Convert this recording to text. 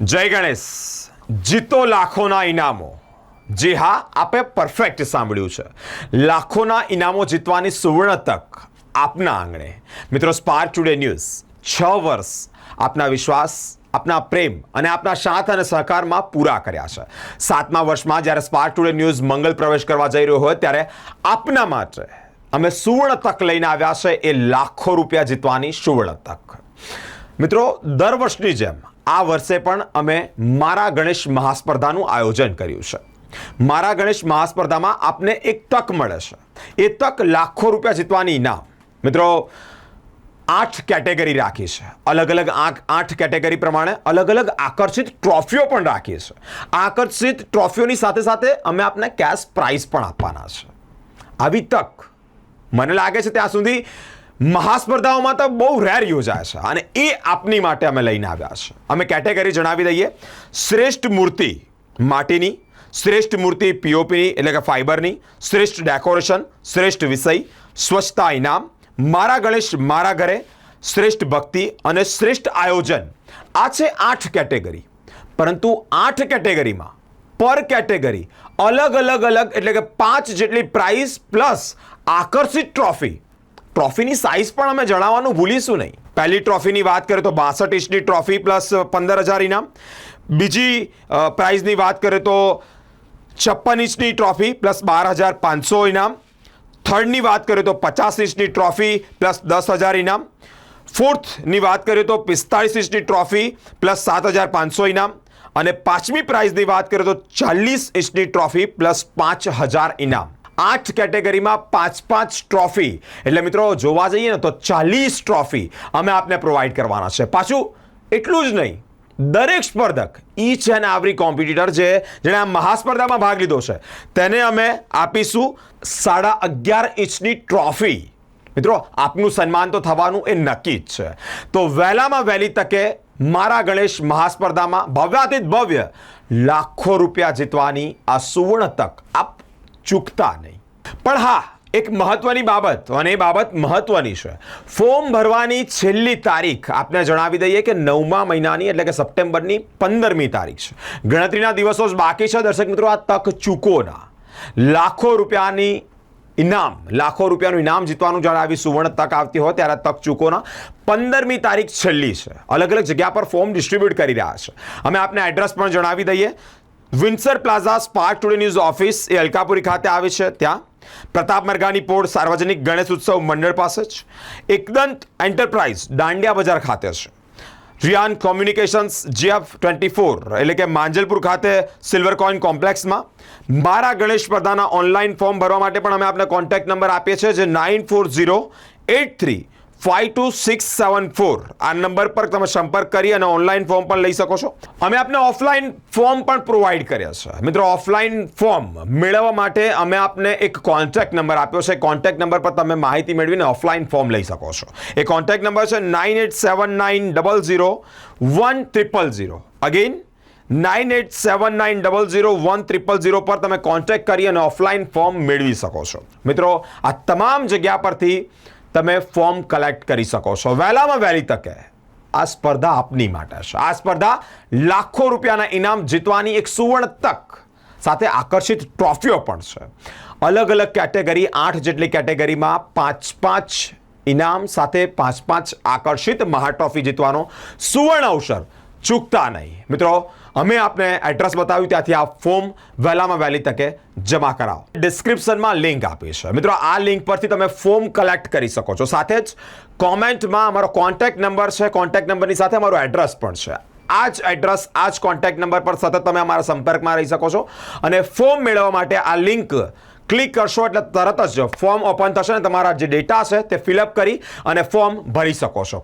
જય ગણેશ. જીતો લાખોના ઇનામો. જી હા, આપે પરફેક્ટ સાંભળ્યું છે. લાખોના ઇનામો જીતવાની સુવર્ણ તક આપના આંગણે. મિત્રો સ્પાર્ક ટુડે ન્યૂઝ છ વર્ષ આપના વિશ્વાસ, આપના પ્રેમ અને આપના સાથ અને સહકારમાં પૂરા કર્યા છે. સાતમા વર્ષમાં જ્યારે સ્પાર્ક ટુડે ન્યૂઝ મંગલ પ્રવેશ કરવા જઈ રહ્યો હોય ત્યારે આપના માટે અમે સુવર્ણ તક લઈને આવ્યા છે. એ લાખો રૂપિયા જીતવાની સુવર્ણ તક. મિત્રો, દર વર્ષની જેમ આ વર્ષે પણ અમે મારા ગણેશ મહાસ્પર્ધાનું આયોજન કર્યું છે. મારા ગણેશ મહાસ્પર્ધામાં આપને એક તક મળે છે. એ તક લાખો રૂપિયા જીતવાની ઇનામ મિત્રો, આઠ કેટેગરી રાખી છે. અલગ અલગ આઠ કેટેગરી પ્રમાણે અલગ અલગ આકર્ષિત ટ્રોફીઓ પણ રાખી છે. આકર્ષિત ટ્રોફીઓની સાથે સાથે અમે આપને કેશ પ્રાઇઝ પણ આપવાના છે. આવી તક મને લાગે છે ત્યાં સુધી મહાસ્પર્ધાઓમાં તો બહુ રેર યોજાય છે અને એ આપની માટે અમે લઈને આવ્યા છે. અમે કેટેગરી જણાવી દઈએ. શ્રેષ્ઠ મૂર્તિ માટીની, શ્રેષ્ઠ મૂર્તિ પીઓપીની એટલે કે ફાઇબરની શ્રેષ્ઠ ડેકોરેશન શ્રેષ્ઠ વિષય, સ્વચ્છતા ઇનામ, મારા ગણેશ, મારા ઘરે, શ્રેષ્ઠ ભક્તિ અને શ્રેષ્ઠ આયોજન. આ છે આઠ કેટેગરી પરંતુ આઠ કેટેગરીમાં પર કેટેગરી અલગ અલગ અલગ એટલે કે પાંચ જેટલી પ્રાઇઝ પ્લસ આકર્ષિત ટ્રોફી ટ્રોફીની સાઇઝ પણ અમે જણાવવાનું ભૂલીશું નહીં. પહેલી ટ્રોફીની વાત કરીએ તો બાસઠ ઇંચની ટ્રોફી પ્લસ પંદર હજાર ઇનામ. બીજી પ્રાઇઝની વાત કરીએ તો છપ્પન ઇંચની ટ્રોફી પ્લસ બાર હજાર પાંચસો ઇનામ. થર્ડની વાત કરીએ તો પચાસ ઇંચની ટ્રોફી પ્લસ દસ હજાર ઇનામ. ફોર્થની વાત કરીએ તો પિસ્તાળીસ ઇંચની ટ્રોફી પ્લસ સાત હજાર પાંચસો ઇનામ. અને પાંચમી પ્રાઇઝની વાત કરીએ તો ચાલીસ ઇંચની ટ્રોફી પ્લસ પાંચ હજાર ઇનામ. આઠ કેટેગરીમાં પાંચ પાંચ ટ્રોફી. એટલે મિત્રો, જોવા જઈએ ને તો ચાલીસ ટ્રોફી અમે આપને પ્રોવાઈડ કરવાના છે. પાછું, એટલું જ નહીં. દરેક સ્પર્ધક, ઈચ એન્ડ આવરી કોમ્પિટિટર જે, જેણે આ મહાસ્પર્ધામાં ભાગ લીધો છે, તેને અમે આપીશું સાડા અગિયાર ઇંચની ટ્રોફી. મિત્રો, આપનું સન્માન તો થવાનું એ નક્કી જ છે. તો વહેલામાં વહેલી તકે મારા ગણેશ મહાસ્પર્ધામાં ભવ્યાતીત ભવ્ય લાખો રૂપિયા જીતવાની આ સુવર્ણ તક આપ ચૂકતા નહીં. પણ હા, એક મહત્વની બાબત, અને એ બાબત મહત્વની છે. ફોર્મ ભરવાની છેલ્લી તારીખ આપને જણાવી દઈએ કે નવમા મહિનાની, એટલે કે સપ્ટેમ્બરની પંદરમી તારીખ છે. ગણતરીના દિવસો જ બાકી છે, દર્શક મિત્રો, આ તક ચૂકોના લાખો રૂપિયાની ઇનામ, લાખો રૂપિયાનું ઇનામ જીતવાનું જ્યારે સુવર્ણ તક આવતી હોય ત્યારે તક ચૂકોના પંદરમી તારીખ છેલ્લી છે. અલગ અલગ જગ્યા પર ફોર્મ ડિસ્ટ્રીબ્યુટ કરી રહ્યા છે. અમે આપને એડ્રેસ પણ જણાવી દઈએ. Windsor plaza Spark Today News office એ અલકાપુરી ખાતે આવે છે. ત્યાં પ્રતાપ મરઘાની પોળ સાર્વજનિક ગણેશ ઉત્સવ મંડળ પાસે જ એકદંત એન્ટરપ્રાઇઝ દાંડિયા બજાર ખાતે છે. Riyan communications GF twenty four એટલે કે માંજલપુર ખાતે સિલ્વર કોઈન કોમ્પ્લેક્સમાં મારા ગણેશ સ્પર્ધાના ઓનલાઈન ફોર્મ ભરવા માટે પણ અમે આપને કોન્ટેક્ટ નંબર આપીએ છીએ જે nine four zero eight three five two six seven four. આ નંબર પર તમે સંપર્ક કરી અને ઓનલાઈન ફોર્મ પણ લઈ શકો છો. અમે આપને ઓફલાઈન ફોર્મ પણ પ્રોવાઈડ કર્યા છે. મિત્રો, ઓફલાઈન ફોર્મ મેળવવા માટે અમે આપને એક કોન્ટેક્ટ નંબર આપ્યો છે. કોન્ટેક્ટ નંબર પર તમે માહિતી મેળવીને ઓફલાઈન ફોર્મ લઈ શકો છો. એ કોન્ટેક્ટ નંબર છે nine eight seven nine double zero one triple zero. Again nine eight seven nine double zero one triple zero પર તમે કોન્ટેક્ટ કરી અને ઓફલાઈન ફોર્મ મેળવી શકો છો. મિત્રો, આ તમામ જગ્યા પરથી તમે ફોર્મ કલેક્ટ કરી શકો છો. વહેલામાં વહેલી તકે. આ સ્પર્ધા આપની માટે છે. આ સ્પર્ધા લાખો રૂપિયાના ઇનામ જીતવાની એક સુવર્ણ તક સાથે આકર્ષિત ટ્રોફીઓ પણ છે. અલગ અલગ કેટેગરી, આઠ જેટલી કેટેગરીમાં પાંચ પાંચ ઇનામ સાથે પાંચ પાંચ આકર્ષિત મહા ટ્રોફી જીતવાનો સુવર્ણ અવસર ચૂકતા નહીં. મિત્રો અમે આપને એડ્રેસ બતાવ્યું, ત્યાંથી આ ફોર્મ વહેલામાં વહેલી તકે જમા કરાવો. ડિસ્ક્રિપ્શનમાં લિંક આપી છે. મિત્રો, આ લિંક પરથી તમે ફોર્મ કલેક્ટ કરી શકો છો. સાથે જ કોમેન્ટમાં અમારો કોન્ટેક્ટ નંબર છે. કોન્ટેક્ટ નંબરની સાથે અમારો એડ્રેસ પણ છે. આ જ એડ્રેસ આ જ કોન્ટેક્ટ નંબર પર સતત તમે અમારા સંપર્કમાં રહી શકો છો. અને ફોર્મ મેળવવા માટે આ લિંક ક્લિક કરશો એટલે તરત જ ફોર્મ ઓપન થશે ને તમારા જે ડેટા છે તે ફિલઅપ કરી અને ફોર્મ ભરી શકો છો.